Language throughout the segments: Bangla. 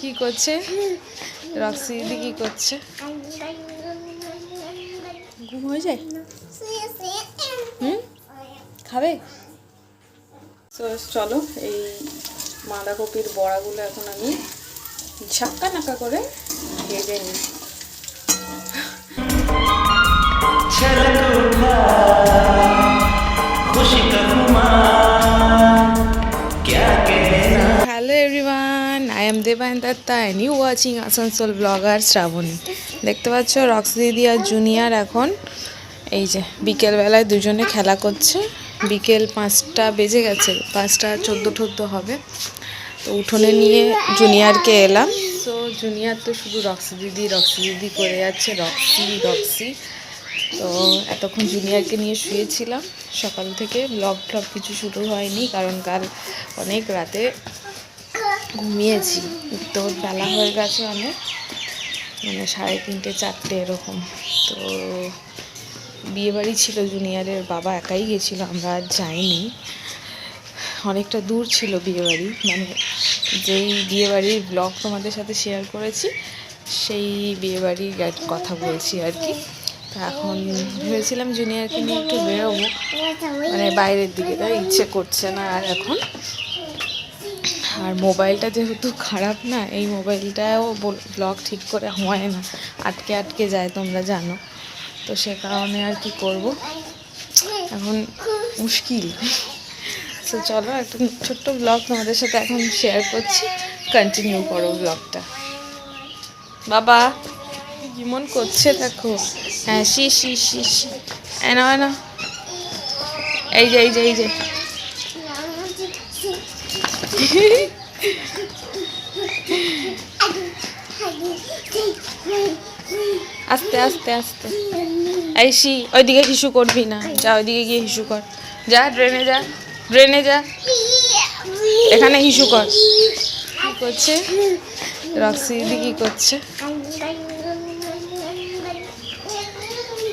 কি করছে? রক্সি দিদি কি করছে? ঘুম হয়ে যায়? হুম? খাবে? তো চলো এই বাঁধাকপির বড়াগুলো এখন আমি ঝাক্কা নাকা করে ভেজে নিই। And you watching Asansol blogger Srabani. দেখতে পাচ্ছ, রক্স দিদি আর জুনিয়র এখন এই যে বিকেলবেলায় দুজনে খেলা করছে। বিকেল পাঁচটা বেজে গেছে, পাঁচটা চোদ্দ ঠোদ্দো হবে। তো উঠোনে নিয়ে জুনিয়রকে এলাম। তো জুনিয়র তো শুধু রক্সি দিদি রক্সি দিদি করে যাচ্ছে, রক্সি রক্সি। তো এতক্ষণ জুনিয়রকে নিয়ে শুয়েছিলাম। সকাল থেকে ব্লগ ট্লগ কিছু শুরু হয়নি, কারণ কাল অনেক রাতে ঘুমিয়েছি। তো বেলা হয়ে গেছে অনেক। মানে সাড়ে তিনটে, চারটে এরকম। তো বিয়েবাড়ি ছিল জুনিয়রের, বাবা একাই গেছিল, আমরা যাইনি। অনেকটা দূর ছিল বিয়েবাড়ি। মানে যেই বিয়েবাড়ির ব্লগ তোমাদের সাথে শেয়ার করেছি, সেই বিয়েবাড়ির কথা বলছি আর কি। তো এখন ভেবেছিলাম জুনিয়রকে নিয়ে একটু বেরোবো। মানে বাইরের দিকে, তাই ইচ্ছে করছে না আর এখন। আর মোবাইলটা যেহেতু খারাপ না, এই মোবাইলটাও ব্লগ ঠিক করে হয় না, আটকে আটকে যায় তোমরা জানো। তো সে কারণে আর কি করব? এখন মুশকিল। তো চলো একটা ছোট্ট ব্লগ তোমাদের সাথে এখন শেয়ার করছি। কন্টিনিউ করো ব্লগটা বাবা কেমন করছে দেখো। হ্যাঁ শি শি শি শি। এনা এই যে এই যে এই যে। আস্তে আস্তে আস্তে। এই শি, ওইদিকে হিসু করবি না। যা, ওইদিকে গিয়ে হিসু কর। যা, ড্রেনে যা ড্রেনে যা। এখানে হিসু কর। কি করছে? রক্সি দিদি কি করছে?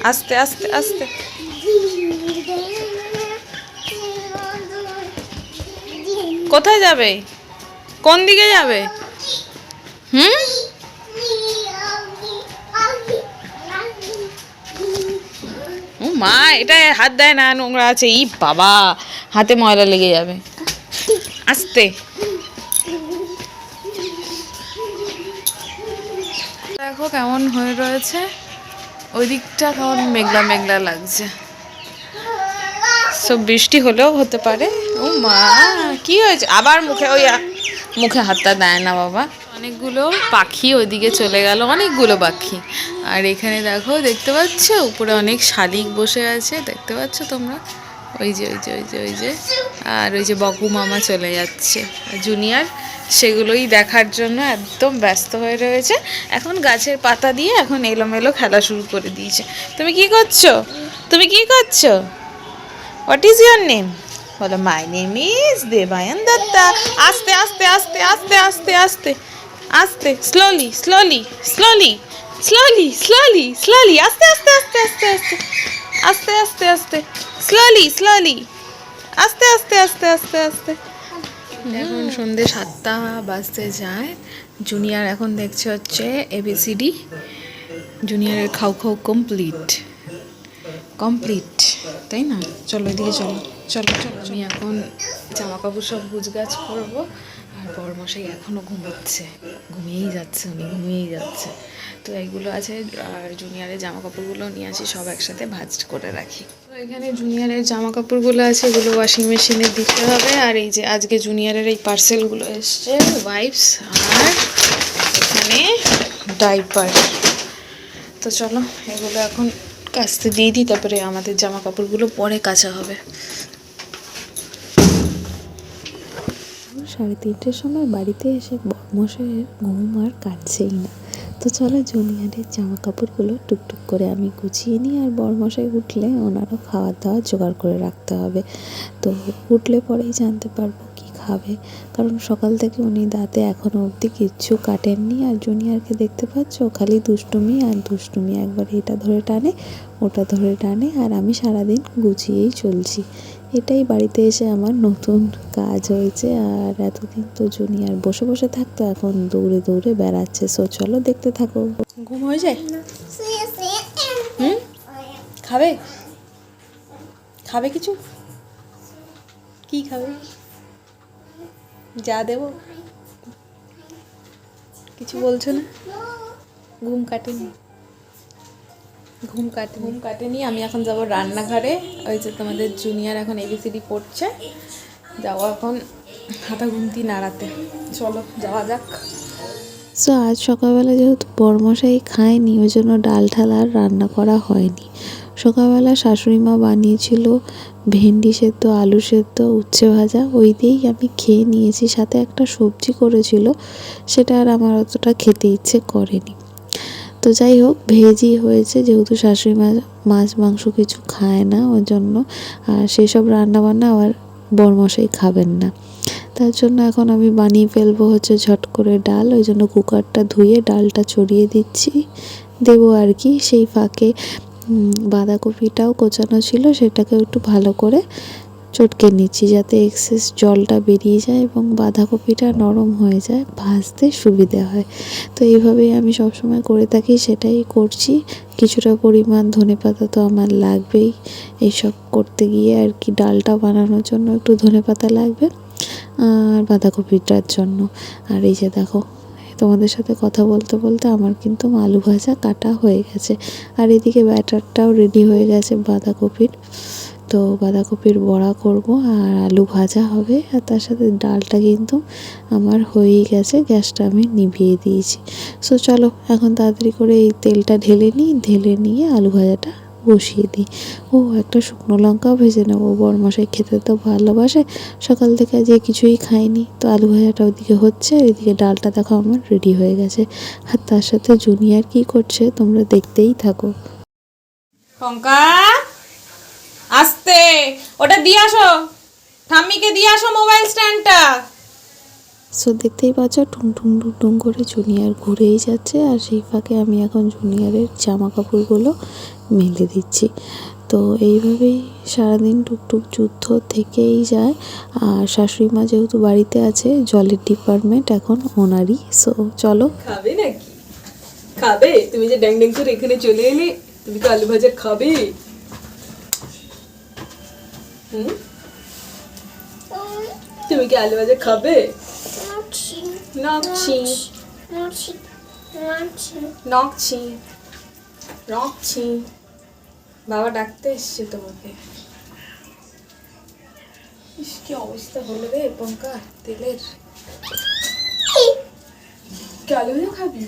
আস্তে আস্তে আস্তে। কোথায় যাবে? কোন দিকে যাবে? হুম? ও মা এটা হাত দেয় না, নোংরা আছে। ই বাবা, হাতে ময়লা লেগে যাবে। আস্তে। দেখো কেমন হয়ে রয়েছে। ওই দিকটা কেমন মেঘলা মেঘলা লাগছে। সব বৃষ্টি হলেও হতে পারে। ও মা, কি হয়েছে? আবার মুখে ওই, মুখে হাতটা দেয় না বাবা। অনেকগুলো পাখি ওইদিকে চলে গেল, অনেকগুলো পাখি। আর এখানে দেখো, দেখতে পাচ্ছ? উপরে অনেক শালিক বসে আছে, দেখতে পাচ্ছ তোমরা? ওই যে ওই যে ওই যে ওই যে। আর ওই যে বকু মামা চলে যাচ্ছে। জুনিয়র সেগুলোই দেখার জন্য একদম ব্যস্ত হয়ে রয়েছে। এখন গাছের পাতা দিয়ে এখন এলোমেলো খেলা শুরু করে দিয়েছে। তুমি কি করছ? তুমি কি করছ? হোয়াট ইজ ইয়োর নেম বলো my name is Debayan Datta আস্তে আস্তে আস্তে আস্তে আস্তে আস্তে আস্তে slowly slowly slowly slowly slowly slowly আস্তে আস্তে আস্তে আস্তে আস্তে আস্তে আস্তে আস্তে স্লোলি স্লোলি আস্তে আস্তে আস্তে আস্তে আস্তে এখন সন্ধে সাতটা বাজতে যায়। জুনিয়র এখন দেখছে হচ্ছে এবিসিডি জুনিয়রের খাও খাও কমপ্লিট কমপ্লিট তাই না? চলো এদিকে চলো। চলো চলো আমি এখন জামা কাপড় সব গুছগাছ করব আর বড়মশাই এখনও ঘুমোচ্ছে। ঘুমিয়েই যাচ্ছে, উনি ঘুমিয়েই যাচ্ছে। তো এইগুলো আছে আর জুনিয়রের জামা কাপড়গুলো নিয়ে আসি, সব একসাথে ভাজ করে রাখি। তো এখানে জুনিয়রের জামা কাপড়গুলো আছে, এগুলো ওয়াশিং মেশিনে দিতে হবে। আর এই যে আজকে জুনিয়রের এই পার্সেলগুলো এসছে ওয়াইপস আর এখানে ডাইপার তো চলো, এগুলো এখন কাচতে দিয়ে দিই, তারপরে আমাদের জামা কাপড়গুলো পরে কাচা হবে। সাড়ে তিনটের সময় বাড়িতে এসে বর্মশাইয়ের ঘুম আর কাটছেই না। তো চলো জুনিয়রের জামা কাপড়গুলো টুকটুক করে আমি গুছিয়ে নিই আর বর্মশাই উঠলে ওনারও খাওয়ার দাওয়ার জোগাড় করে রাখতে হবে। তো উঠলে পরেই জানতে পারব খাবে। কারণ সকাল থেকে উনি দাঁতে এখনও অবধি কিচ্ছু কাটেননি। আর জুনিয়রকে দেখতে পাচ্ছ, খালি দুষ্টুমি আর দুষ্টুমি। একবার এটা ধরে টানে, ওটা ধরে টানে, আর আমি সারাদিন গুছিয়েই চলছি। এটাই বাড়িতে এসে আমার নতুন কাজ হয়েছে। আর এতদিন তো জুনিয়ার বসে বসে থাকতো, এখন দৌড়ে দৌড়ে বেড়াচ্ছে। সো চলো দেখতে থাকো। ঘুম হয়ে যায়? হুম? খাবে? খাবে কিছু? কি খাবে? যা দেব। কিছু বলছো না? ঘুম কাটেনি। ঘুম কাটে ঘুম কাটেনি। আমি এখন যাব রান্নাঘরে। ওই যে তোমাদের জুনিয়র এখন এবিসিডি পড়ছে। যাব এখন হাতা ঘুমতি নাড়াতে। চলো যাওয়া যাক। সো আজ সকালবেলা যেহেতু বরমশাই খায়নি ওই জন্য ডাল ঠাল আর রান্না করা হয়নি। সকালবেলা শাশুড়ি মা বানিয়েছিল ভেন্ডি সেদ্ধ, আলু সেদ্ধ, উচ্ছে ভাজা। ওই দিয়েই আমি খেয়ে নিয়েছি। সাথে একটা সবজি করেছিল, সেটা আর আমার অতটা খেতে ইচ্ছে করেনি। তো যাই হোক, ভেজই হয়েছে। যেহেতু শাশুড়ি মা মাছ, মাংস কিছু খায় না ওই জন্য, আর সেসব রান্নাবান্না আবার বরমশাই খাবেন না। তার জন্য এখন আমি বানিয়ে ফেলব হচ্ছে ঝট করে ডাল। ওই জন্য কুকারটা ধুয়ে ডালটা ছড়িয়ে দিচ্ছি। দেবো আর কি। সেই ফাঁকে বাঁধাকপিটাও কোচানো ছিল, সেটাকে একটু ভালো করে চটকে নিচ্ছি যাতে এক্সেস জলটা বেরিয়ে যায় এবং বাঁধাকপিটা নরম হয়ে যায়, ভাজতে সুবিধে হয়। তো এইভাবেই আমি সবসময় করে থাকি, সেটাই করছি। কিছুটা পরিমাণ ধনেপাতা তো আমার লাগবেই। এইসব করতে গিয়ে আর কি ডালটা বানানোর জন্য একটু ধনেপাতা লাগবে, আর বাঁধাকপিটার জন্য। আর এই যে দেখো তোমাদের সাথে কথা বলতে বলতে আমার কিন্তু আলু ভাজা কাটা হয়ে গেছে। আর এদিকে ব্যাটারটাও রেডি হয়ে গেছে বাঁধাকপির। তো বাঁধাকপির বড়া করব আর আলু ভাজা হবে। আর তার সাথে ডালটা কিন্তু আমার হয়েই গেছে, গ্যাসটা আমি নিভিয়ে দিয়েছি। সো চলো, এখন তাড়াতাড়ি করে এই তেলটা ঢেলে নিই। ঢেলে নিয়ে আলু ভাজাটা বসিয়ে দিই। ও একটা শুকনো লঙ্কাও ভেজে নেব। বরমশাই খেতে তো ভালোবাসে। সকাল থেকে যে কিছুই খাইনি। তো আলু ভাজাটা ওদিকে হচ্ছে। এদিকে ডালটা দেখো আমার রেডি হয়ে গেছে। আর তার সাথে জুনিয়র কি করছে তোমরা দেখতেই থাকো। কঙ্কা আসতে। ওটা দিয়ে আসো। ঠাম্মিকে দিয়ে আসো মোবাইল স্ট্যান্ডটা। সো দেখতেই পাচ্ছ টুং টুং টুং টুং করে জুনিয়র ঘুরেই যাচ্ছে। আর সেই ফাঁকে আমি এখন জুনিয়রের জামা কাপড়গুলো মেলে দিচ্ছি। তো এইভাবেই সারাদিন টুকটুক যুদ্ধ থেকেই যায়। আর শাশুড়ি মা যেহেতু বাড়িতে আছে জলের ডিপার্টমেন্ট এখন ওনারই। সো চলো। খাবে নাকি? খাবে? তুমি যে ড্যাং ড্যাং করে এখানে চলে এলে তুমি তো আলু ভাজা খাবে। হুম? তুমি কি আলু ভাজা খাবে? নকছি। নকছি নকছি। বাবা ডাকতে এসছে তোমাকে। ইস কি অবস্থা হলো রে পঙ্কা তেলের। কি আলু খাবি?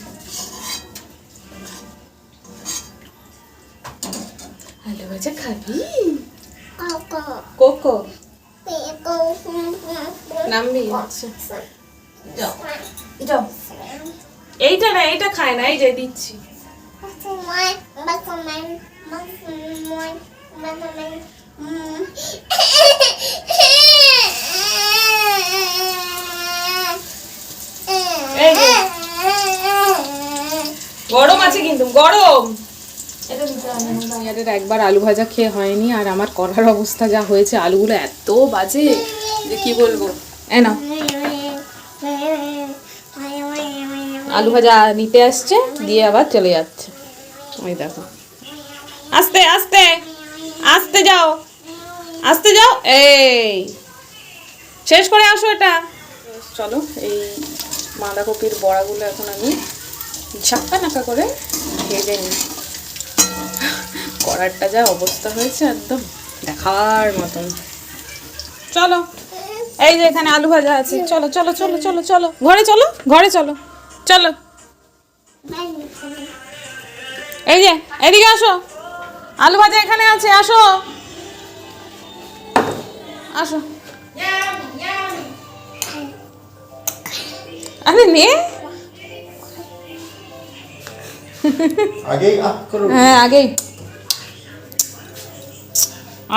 আলু ভাজা খাবি? কোকো। নামবি আচ্ছা। এইটা না এইটা খায় না এই যে দিচ্ছি। গরম আছে কিন্তু, গরম। ভাইয়াদের একবার আলু ভাজা খেয়ে হয়নি, আর আমার করার অবস্থা যা হয়েছে, আলুগুলো এত বাজে যে কি বলব? এ না আলু ভাজা নিতে আসছে, দিয়ে আবার চলে যাচ্ছে। ওই দেখো। আস্তে আস্তে আস্তে যাও আস্তে যাও এই। শেষ করে আসো এটা। চলো এই বাঁধাকপির বড়াগুলো এখন আমি ঝাক্কা নাকা করে ভেজে নিই। করারটা যা অবস্থা হয়েছে একদম দেখার মতন। চলো এই যে এখানে আলু ভাজা আছে। চলো চলো চলো চলো চলো। ঘরে চলো ঘরে চলো চলো। এই যে এদিকে আসো। আলু ভাজা এখানে আছে আসো। আসো। আরে নে। আগেই হ্যাঁ আগেই।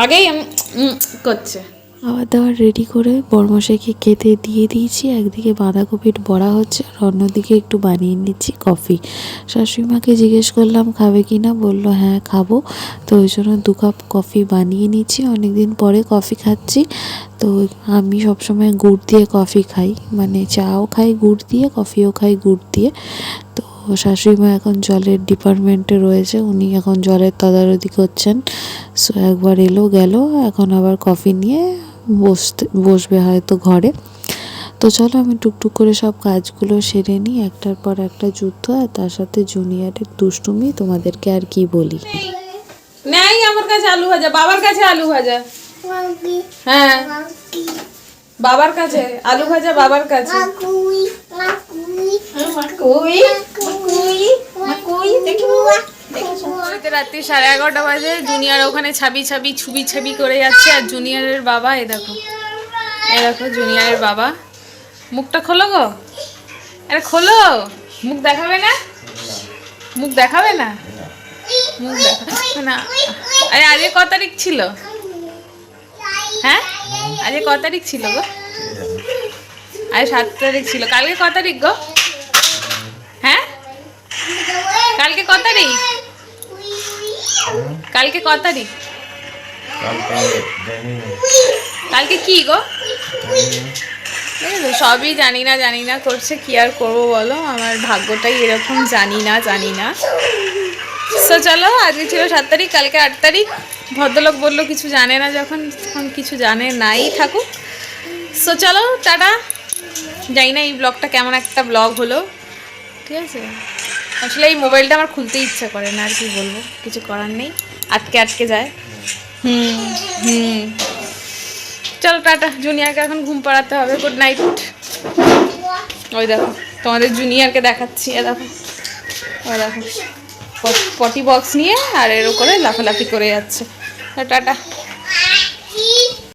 আগেই করছে। খাবার দাবার রেডি করে বরমশাইকে খেতে দিয়ে দিয়েছি। একদিকে বাঁধাকপির বড়া হচ্ছে আর অন্যদিকে একটু বানিয়ে নিচ্ছি কফি শাশুড়িমাকে জিজ্ঞেস করলাম, খাবে কি না? বলল হ্যাঁ খাব। তো ওই জন্য দু কাপ কফি বানিয়ে নিচ্ছি। অনেক দিন পরে কফি খাচ্ছি। তো আমি সবসময় গুড় দিয়ে কফি খাই। মানে চাও খাই গুড় দিয়ে কফিও খাই গুড় দিয়ে। তো শাশুড়ি মা এখন জলের ডিপার্টমেন্টে রয়েছে। উনি এখন জলের তদারকি করছেন। সো একবার এলো, গেল, এখন আবার কফি নিয়ে বসতে বসবে হয়তো ঘরে। তো চলো আমি টুকটুক করে সব কাজগুলো সেরে নিই। একটার পর একটা যুদ্ধ আর তার সাথে জুনিয়রের দুষ্টুমি। তোমাদেরকে আর কি বলি? নেই আমার কাছে আলু ভাজা। বাবার কাছে আলু ভাজা। হ্যাঁ। বাবার কাছে। আলু ভাজা বাবার কাছে। ঘড়িতে রাত্রি সাড়ে এগারোটা বাজে, জুনিয়র ওখানে ছাবি ছাবি, ছবি ছাবি করে যাচ্ছে, আর জুনিয়রের বাবা, এ দেখো এ দেখো জুনিয়রের বাবা। মুখটা খোলো গো। আরে খোলো। মুখ দেখাবে না? মুখ দেখাবে না? মুখ না। আরে আজকে ক তারিখ ছিল? হ্যাঁ? আজকে ক তারিখ ছিল গো? আজ সাত তারিখ ছিল। কালকে ক তারিখ গো? হ্যাঁ? কালকে ক তারিখ? কালকে ক তারিখ? কালকে কি গো? সবই জানি না জানি না করছে, কি আর করব বলো? আমার ভাগ্যটাই এরকম, জানি না জানি না। সো চলো, আজকে ছিল সাত তারিখ, কালকে আট তারিখ। ভদ্রলোক বলল, কিছু জানে না যখন, তখন কিছু জানে নাই থাকুক সো চলো, টাটা। জানি না এই ব্লগটা কেমন একটা ব্লগ হলো। ঠিক আছে? আসলে এই মোবাইলটা আমার খুলতে ইচ্ছা করে না, আর কি বলব? কিছু করার নেই। আটকে আটকে যায়। হুম হুম। চলো, টাটা জুনিয়রকে এখন ঘুম পাড়াতে হবে। গুড নাইট ওই দেখো, তোমাদের জুনিয়রকে দেখাচ্ছি, এ দেখো। ওই দেখো। পটি বক্স নিয়ে আর এর করে লাফালাফি করে যাচ্ছে। টাটা।